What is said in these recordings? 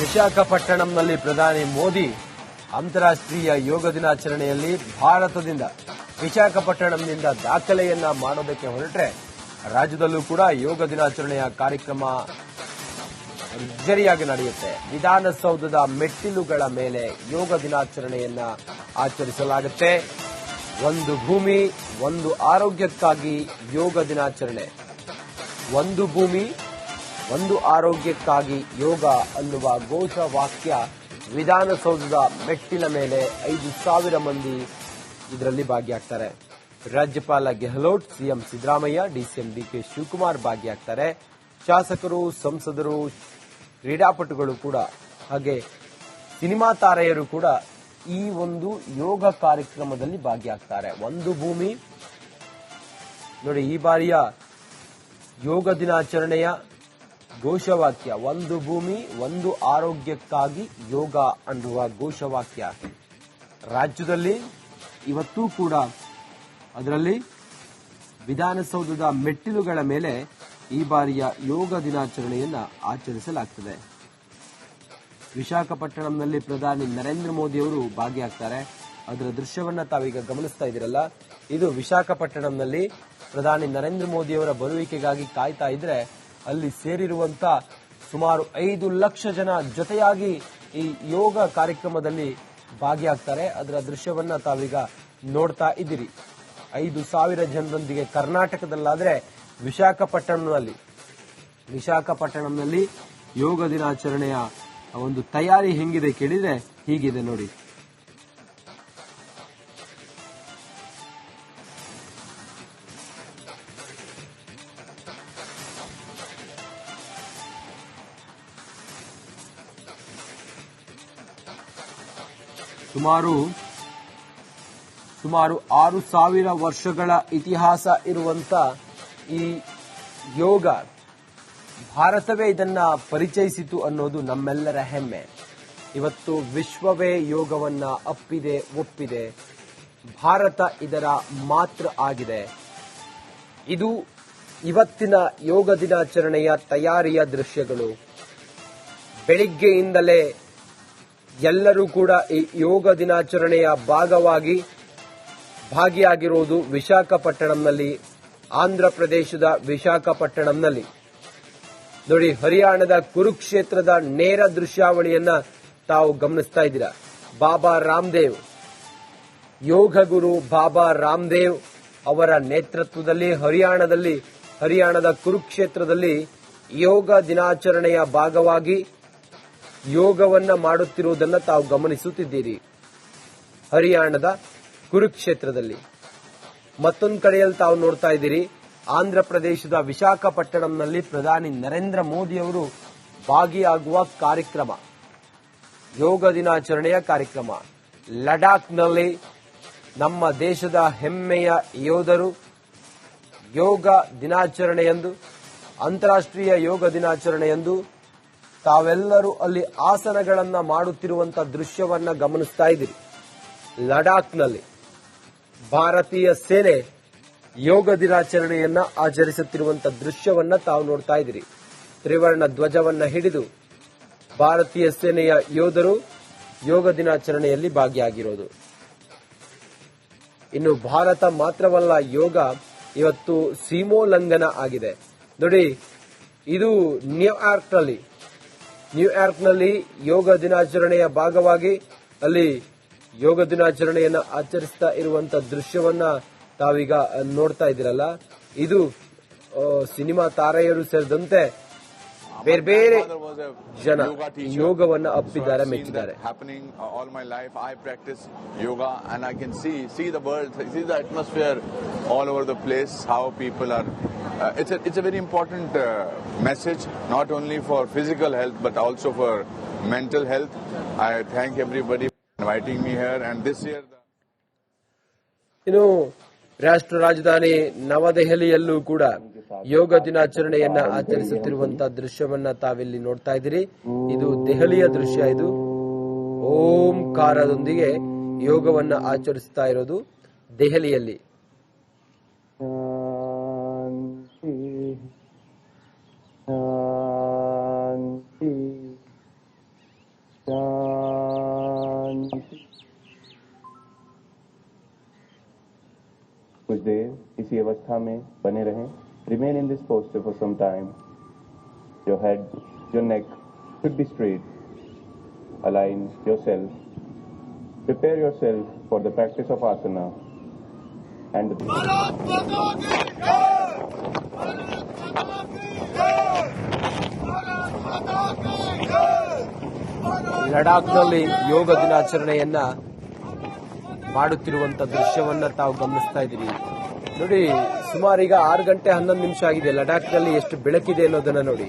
ವಿಶಾಖಪಟ್ಟಣಂನಲ್ಲಿ ಪ್ರಧಾನಿ ಮೋದಿ ಅಂತಾರಾಷ್ಟ್ರೀಯ ಯೋಗ ದಿನಾಚರಣೆಯಲ್ಲಿ ಭಾರತದಿಂದ, ವಿಶಾಖಪಟ್ಟಣಂನಿಂದ ದಾಖಲೆಯನ್ನ ಮಾಡೋದಕ್ಕೆ ಹೊರಟ್ರೆ ರಾಜ್ಯದಲ್ಲೂ ಕೂಡ ಯೋಗ ದಿನಾಚರಣೆಯ ಕಾರ್ಯಕ್ರಮ ಜರಿಯಾಗಿ ನಡೆಯುತ್ತೆ. ವಿಧಾನಸೌಧದ ಮೆಟ್ಟಿಲುಗಳ ಮೇಲೆ ಯೋಗ ದಿನಾಚರಣೆಯನ್ನ ಆಚರಿಸಲಾಗುತ್ತೆ. ಒಂದು ಭೂಮಿ, ಒಂದು ಆರೋಗ್ಯಕ್ಕಾಗಿ ಯೋಗ ದಿನಾಚರಣೆ. ಒಂದು ಭೂಮಿ ಒಂದು ಆರೋಗ್ಯಕ್ಕಾಗಿ ಯೋಗ ಅನ್ನುವ ಘೋಷ ವಾಕ್ಯ ವಿಧಾನಸೌಧದ ಮೆಟ್ಟಿನ ಮೇಲೆ ಐದು ಸಾವಿರ ಮಂದಿ ಇದರಲ್ಲಿ ಭಾಗಿಯಾಗ್ತಾರೆ. ರಾಜ್ಯಪಾಲ Gehlot, CM Siddaramaiah, DCM DK Shivakumar ಭಾಗಿಯಾಗ್ತಾರೆ. ಶಾಸಕರು, ಸಂಸದರು, ಕ್ರೀಡಾಪಟುಗಳು ಕೂಡ, ಹಾಗೆ ಸಿನಿಮಾ ತಾರೆಯರು ಕೂಡ ಈ ಒಂದು ಯೋಗ ಕಾರ್ಯಕ್ರಮದಲ್ಲಿ ಭಾಗಿಯಾಗ್ತಾರೆ. ಒಂದು ಭೂಮಿ. ನೋಡಿ, ಈ ಬಾರಿಯ ಯೋಗ ದಿನಾಚರಣೆಯ ಘೋಷವಾಕ್ಯ, ಒಂದು ಭೂಮಿ, ಒಂದು ಆರೋಗ್ಯಕ್ಕಾಗಿ ಯೋಗ ಅನ್ನುವ ಘೋಷವಾಕ್ಯ. ರಾಜ್ಯದಲ್ಲಿ ಇವತ್ತೂ ಕೂಡ ಅದರಲ್ಲಿ ವಿಧಾನಸೌಧದ ಮೆಟ್ಟಿಲುಗಳ ಮೇಲೆ ಈ ಬಾರಿಯ ಯೋಗ ದಿನಾಚರಣೆಯನ್ನು ಆಚರಿಸಲಾಗ್ತದೆ. ವಿಶಾಖಪಟ್ಟಣಂನಲ್ಲಿ ಪ್ರಧಾನಿ ನರೇಂದ್ರ ಮೋದಿ ಅವರು ಭಾಗಿಯಾಗ್ತಾರೆ. ಅದರ ದೃಶ್ಯವನ್ನ ತಾವೀಗ ಗಮನಿಸ್ತಾ ಇದ್ದೀರಲ್ಲ. ಇದು ವಿಶಾಖಪಟ್ಟಣಂನಲ್ಲಿ ಪ್ರಧಾನಿ ನರೇಂದ್ರ ಮೋದಿ ಅವರ ಬರುವಿಕೆಗಾಗಿ ಕಾಯ್ತಾ ಇದ್ರೆ ಅಲ್ಲಿ ಸೇರಿರುವಂತ ಸುಮಾರು ಐದು ಲಕ್ಷ ಜನ ಜೊತೆಯಾಗಿ ಈ ಯೋಗ ಕಾರ್ಯಕ್ರಮದಲ್ಲಿ ಭಾಗಿಯಾಗ್ತಾರೆ. ಅದರ ದೃಶ್ಯವನ್ನ ತಾವೀಗ ನೋಡ್ತಾ ಇದ್ದೀರಿ. ಐದು ಸಾವಿರ ಜನರೊಂದಿಗೆ ಕರ್ನಾಟಕದಲ್ಲಾದ್ರೆ ವಿಶಾಖಪಟ್ಟಣದಲ್ಲಿ, ವಿಶಾಖಪಟ್ಟಣಂನಲ್ಲಿ ಯೋಗ ದಿನಾಚರಣೆಯ ಒಂದು ತಯಾರಿ ಹೆಂಗಿದೆ ಕೇಳಿದ್ರೆ ಹೀಗಿದೆ ನೋಡಿ. ಸುಮಾರು ಸುಮಾರು ಆರು ಸಾವಿರ ವರ್ಷಗಳ ಇತಿಹಾಸ ಇರುವಂತ ಈ ಯೋಗ ಭಾರತವೇ ಇದನ್ನ ಪರಿಚಯಿಸಿತು ಅನ್ನೋದು ನಮ್ಮೆಲ್ಲರ ಹೆಮ್ಮೆ. ಇವತ್ತು ವಿಶ್ವವೇ ಯೋಗವನ್ನ ಅಪ್ಪಿದೆ, ಒಪ್ಪಿದೆ. ಭಾರತ ಇದರ ಮಾತ್ರ ಆಗಿದೆ. ಇದು ಇವತ್ತಿನ ಯೋಗ ದಿನಾಚರಣೆಯ ತಯಾರಿಯ ದೃಶ್ಯಗಳು. ಬೆಳಿಗ್ಗೆಯಿಂದಲೇ ಎಲ್ಲರೂ ಕೂಡ ಈ ಯೋಗ ದಿನಾಚರಣೆಯ ಭಾಗವಾಗಿ ಭಾಗಿಯಾಗಿರುವುದು ವಿಶಾಖಪಟ್ಟಣಂನಲ್ಲಿ, ಆಂಧ್ರ ಪ್ರದೇಶದ ವಿಶಾಖಪಟ್ಟಣಂನಲ್ಲಿ. ನೋಡಿ, ಹರಿಯಾಣದ ಕುರುಕ್ಷೇತ್ರದ ನೇರ ದೃಶ್ಯಾವಳಿಯನ್ನ ತಾವು ಗಮನಿಸ್ತಾ ಇದ್ದೀರಾ. ಬಾಬಾ ರಾಮದೇವ್. ಯೋಗ ಗುರು ಬಾಬಾ ರಾಮದೇವ್ ಅವರ ನೇತೃತ್ವದಲ್ಲಿ ಹರಿಯಾಣದಲ್ಲಿ, ಹರಿಯಾಣದ ಕುರುಕ್ಷೇತ್ರದಲ್ಲಿ ಯೋಗ ದಿನಾಚರಣೆಯ ಭಾಗವಾಗಿ ಯೋಗವನ್ನ ಮಾಡುತ್ತಿರುವುದನ್ನು ತಾವು ಗಮನಿಸುತ್ತಿದ್ದೀರಿ. ಹರಿಯಾಣದ ಕುರುಕ್ಷೇತ್ರದಲ್ಲಿ. ಮತ್ತೊಂದು ಕಡೆಯಲ್ಲಿ ತಾವು ನೋಡ್ತಾ ಇದ್ದೀರಿ ಆಂಧ್ರ ಪ್ರದೇಶದ ವಿಶಾಖಪಟ್ಟಣಂನಲ್ಲಿ ಪ್ರಧಾನಿ ನರೇಂದ್ರ ಮೋದಿ ಅವರು ಭಾಗಿಯಾಗುವ ಕಾರ್ಯಕ್ರಮ. ಯೋಗ ದಿನಾಚರಣೆಯ ಕಾರ್ಯಕ್ರಮ. ಲಡಾಖ್ನಲ್ಲಿ ನಮ್ಮ ದೇಶದ ಹೆಮ್ಮೆಯ ಯೋಧರು ಯೋಗ ದಿನಾಚರಣೆಯಂದು, ಅಂತಾರಾಷ್ಟ್ರೀಯ ಯೋಗ ದಿನಾಚರಣೆಯಂದು ತಾವೆಲ್ಲರೂ ಅಲ್ಲಿ ಆಸನಗಳನ್ನ ಮಾಡುತ್ತಿರುವಂತ ದೃಶ್ಯವನ್ನ ಗಮನಿಸ್ತಾ ಇದ್ದೀರಿ. ಲಡಾಖ್ನಲ್ಲಿ ಭಾರತೀಯ ಸೇನೆ ಯೋಗ ದಿನಾಚರಣೆಯನ್ನ ಆಚರಿಸುತ್ತಿರುವಂತ ದೃಶ್ಯವನ್ನ ತಾವು ನೋಡ್ತಾ ಇದ್ದೀರಿ. ತ್ರಿವರ್ಣ ಧ್ವಜವನ್ನ ಹಿಡಿದು ಭಾರತೀಯ ಸೇನೆಯ ಯೋಧರು ಯೋಗ ದಿನಾಚರಣೆಯಲ್ಲಿ ಭಾಗಿಯಾಗಿರೋದು. ಇನ್ನು ಭಾರತ ಮಾತ್ರವಲ್ಲ, ಯೋಗ ಇವತ್ತು ಸೀಮೋಲ್ಲಂಘನ ಆಗಿದೆ. ನೋಡಿ, ಇದು ನ್ಯೂಯಾರ್ಕ್ನಲ್ಲಿ ನ್ಯೂಯಾರ್ಕ್ನಲ್ಲಿ ಯೋಗ ದಿನಾಚರಣೆಯ ಭಾಗವಾಗಿ ಅಲ್ಲಿ ಯೋಗ ದಿನಾಚರಣೆಯನ್ನು ಆಚರಿಸ್ತಾ ಇರುವಂತ ದೃಶ್ಯವನ್ನ ತಾವೀಗ ನೋಡ್ತಾ ಇದ್ದೀರಲ್ಲ ಇದು ಸಿನಿಮಾ ತಾರೆಯರು ಸೇರಿದಂತೆ ಬೇರೆ ಬೇರೆ ಜನ ಯೋಗವನ್ನ ಅಪ್ಪಿದ್ದಾರೆ, ಮೆಚ್ಚಿದ್ದಾರೆ happening all my life I life. Yoga and I can see see the world see the atmosphere all over the place. How people are. Uh, it's a it's a very important uh, message, not only for physical health but also for mental health. I thank everybody for inviting me here. And this year. ಇನ್ನು ರಾಷ್ಟ್ರ ರಾಜಧಾನಿ ನವದೆಹಲಿಯಲ್ಲೂ ಕೂಡ ಯೋಗ ದಿನಾಚರಣೆಯನ್ನ ಆಚರಿಸುತ್ತಿರುವಂತಹ ದೃಶ್ಯವನ್ನ ತಾವಿಲ್ಲಿ ನೋಡ್ತಾ ಇದ್ದೀರಿ ಇದು ದೆಹಲಿಯ ದೃಶ್ಯ ಇದು ಓಂಕಾರದೊಂದಿಗೆ ಯೋಗವನ್ನ ಆಚರಿಸ್ತಾ ಇರೋದು ದೆಹಲಿಯಲ್ಲಿ अवस्था में बने रहें remain in this posture for some time your head your neck should be straight align yourself prepare yourself for the practice of asana and the ಲಡಾಖ್ನಲ್ಲಿ ಯೋಗ ದಿನಾಚರಣೆಯನ್ನ ಮಾಡುತ್ತಿರುವಂತ ದೃಶ್ಯವನ್ನ ತಾವು ಗಮನಿಸ್ತಾ ಇದ್ದೀರಿ. ನೋಡಿ, ಸುಮಾರು ಈಗ ಆರು ಗಂಟೆ ಹನ್ನೊಂದು ನಿಮಿಷ ಆಗಿದೆ. ಲಡಾಖ್ನಲ್ಲಿ ಎಷ್ಟು ಬೆಳಕಿದೆ ಅನ್ನೋದನ್ನ ನೋಡಿ.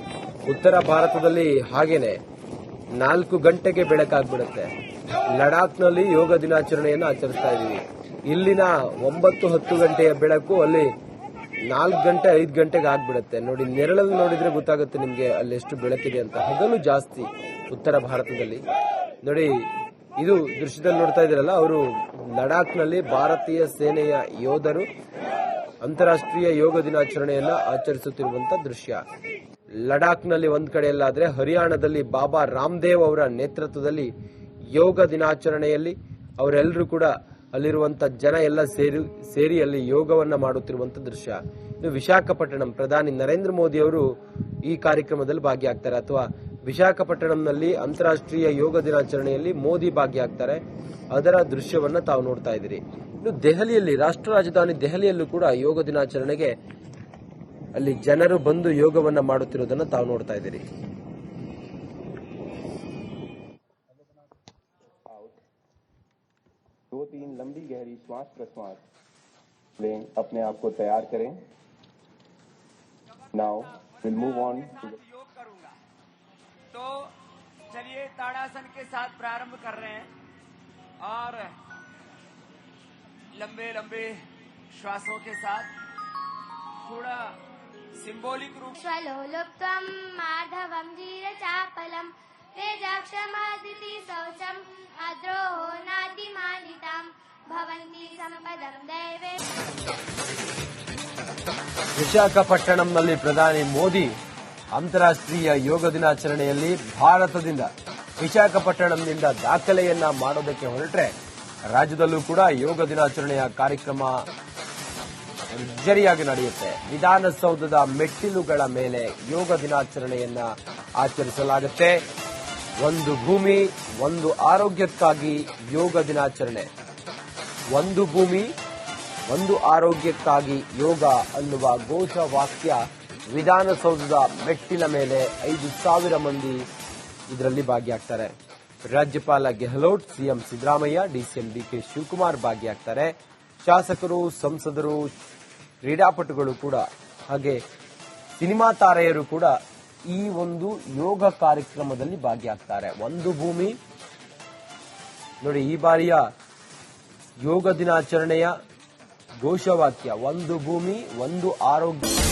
ಉತ್ತರ ಭಾರತದಲ್ಲಿ ಹಾಗೇನೆ. ನಾಲ್ಕು ಗಂಟೆಗೆ ಬೆಳಕಾಗ್ಬಿಡುತ್ತೆ. ಲಡಾಖ್ನಲ್ಲಿ ಯೋಗ ದಿನಾಚರಣೆಯನ್ನು ಆಚರಿಸ್ತಾ ಇದ್ದೀವಿ. ಇಲ್ಲಿನ ಒಂಬತ್ತು ಹತ್ತು ಗಂಟೆಯ ಬೆಳಕು ಅಲ್ಲಿ ನಾಲ್ಕು ಗಂಟೆ, ಐದು ಗಂಟೆಗೆ ಆಗ್ಬಿಡುತ್ತೆ. ನೋಡಿ, ನೆರಳಲ್ಲಿ ನೋಡಿದ್ರೆ ಗೊತ್ತಾಗುತ್ತೆ ನಿಮಗೆ ಅಲ್ಲಿ ಎಷ್ಟು ಬೆಳಕಿದೆ ಅಂತ. ಹಗಲು ಜಾಸ್ತಿ ಉತ್ತರ ಭಾರತದಲ್ಲಿ. ನೋಡಿ ಇದು ದೃಶ್ಯದಲ್ಲಿ ನೋಡ್ತಾ ಇದ್ದೀರಲ್ಲ, ಅವರು ಲಡಾಖ್ನಲ್ಲಿ ಭಾರತೀಯ ಸೇನೆಯ ಯೋಧರು ಅಂತಾರಾಷ್ಟ್ರೀಯ ಯೋಗ ದಿನಾಚರಣೆಯನ್ನ ಆಚರಿಸುತ್ತಿರುವಂತ ದೃಶ್ಯ. ಲಡಾಖ್ನಲ್ಲಿ ಒಂದ್ ಕಡೆಯಲ್ಲಾದ್ರೆ ಹರಿಯಾಣದಲ್ಲಿ ಬಾಬಾ ರಾಮದೇವ್ ಅವರ ನೇತೃತ್ವದಲ್ಲಿ ಯೋಗ ದಿನಾಚರಣೆಯಲ್ಲಿ ಅವರೆಲ್ಲರೂ ಕೂಡ ಅಲ್ಲಿರುವಂತ ಜನ ಎಲ್ಲ ಸೇರಿ ಸೇರಿ ಅಲ್ಲಿ ಯೋಗವನ್ನ ಮಾಡುತ್ತಿರುವಂತ ದೃಶ್ಯ. ಇದು ವಿಶಾಖಪಟ್ಟಣಂ ಪ್ರಧಾನಿ ನರೇಂದ್ರ ಮೋದಿ ಅವರು ಈ ಕಾರ್ಯಕ್ರಮದಲ್ಲಿ ಭಾಗಿಯಾಗ್ತಾರೆ. ಅಥವಾ ವಿಶಾಖಪಟ್ಟಣಂನಲ್ಲಿ ಅಂತಾರಾಷ್ಟ್ರೀಯ ಯೋಗ ದಿನಾಚರಣೆಯಲ್ಲಿ ಮೋದಿ ಭಾಗಿಯಾಗ್ತಾರೆ ಅದರ ದೃಶ್ಯವನ್ನ ತಾವು ನೋಡ್ತಾ ಇದ್ದೀರಿ ಇನ್ನು ದೆಹಲಿಯಲ್ಲಿ ರಾಷ್ಟ್ರ ರಾಜಧಾನಿ ದೆಹಲಿಯಲ್ಲೂ ಕೂಡ ಯೋಗ ದಿನಾಚರಣೆಗೆ ಅಲ್ಲಿ ಜನರು ಬಂದು ಯೋಗವನ್ನ ಮಾಡುತ್ತಿರುವುದನ್ನ ತಾವು ನೋಡ್ತಾ ಇದ್ದೀರಿ दो तीन लंबी गहरी श्वास प्रश्वास लें अपने आप को तैयार करें now will move on to yoga करूंगा तो चलिए ताड़ासन के साथ प्रारंभ कर रहे हैं और लंबे लंबे श्वासों के साथ थोड़ा सिंबॉलिक रूप श्वलोलुप्त्वम् माधवम् धीरचापलम् तेजाक्षमादिति शौचम् अद्रोहो नातिमानिताम् भवन्ति सम्पदम् दैवे ವಿಶಾಖಪಟ್ಟಣಂನಲ್ಲಿ ಪ್ರಧಾನಿ ಮೋದಿ ಅಂತಾರಾಷ್ಟ್ರೀಯ ಯೋಗ ದಿನಾಚರಣೆಯಲ್ಲಿ ಭಾರತದಿಂದ ವಿಶಾಖಪಟ್ಟಣಂನಿಂದ ದಾಖಲೆಯನ್ನ ಮಾಡೋದಕ್ಕೆ ಹೊರಟ್ರೆ ರಾಜ್ಯದಲ್ಲೂ ಕೂಡ ಯೋಗ ದಿನಾಚರಣೆಯ ಕಾರ್ಯಕ್ರಮ ಜರಿಯಾಗಿ ನಡೆಯುತ್ತೆ. ವಿಧಾನಸೌಧದ ಮೆಟ್ಟಿಲುಗಳ ಮೇಲೆ ಯೋಗ ದಿನಾಚರಣೆಯನ್ನ ಆಚರಿಸಲಾಗುತ್ತೆ. ಒಂದು ಭೂಮಿ, ಒಂದು ಆರೋಗ್ಯಕ್ಕಾಗಿ ಯೋಗ ದಿನಾಚರಣೆ. ಒಂದು ಭೂಮಿ, ಒಂದು ಆರೋಗ್ಯಕ್ಕಾಗಿ ಯೋಗ ಅನ್ನುವ ಘೋಷ ವಾಕ್ಯ ವಿಧಾನಸೌಧದ ಮೆಟ್ಟಿಲ ಮೇಲೆ ಐದು ಸಾವಿರ ಮಂದಿ ಇದರಲ್ಲಿ ಭಾಗಿಯಾಗ್ತಾರೆ. ರಾಜ್ಯಪಾಲ Gehlot, CM Siddaramaiah DCM DK Shivakumar ಭಾಗಿಯಾಗ್ತಾರೆ. ಶಾಸಕರು, ಸಂಸದರು, ಕ್ರೀಡಾಪಟುಗಳು ಕೂಡ, ಹಾಗೆ ಸಿನಿಮಾ ತಾರೆಯರು ಕೂಡ ಈ ಒಂದು ಯೋಗ ಕಾರ್ಯಕ್ರಮದಲ್ಲಿ ಭಾಗಿಯಾಗ್ತಾರೆ. ಒಂದು ಭೂಮಿ. ನೋಡಿ, ಈ ಬಾರಿಯ ಯೋಗ ದಿನಾಚರಣೆಯ ಘೋಷವಾಕ್ಯ, ಒಂದು ಭೂಮಿ, ಒಂದು ಆರೋಗ್ಯ.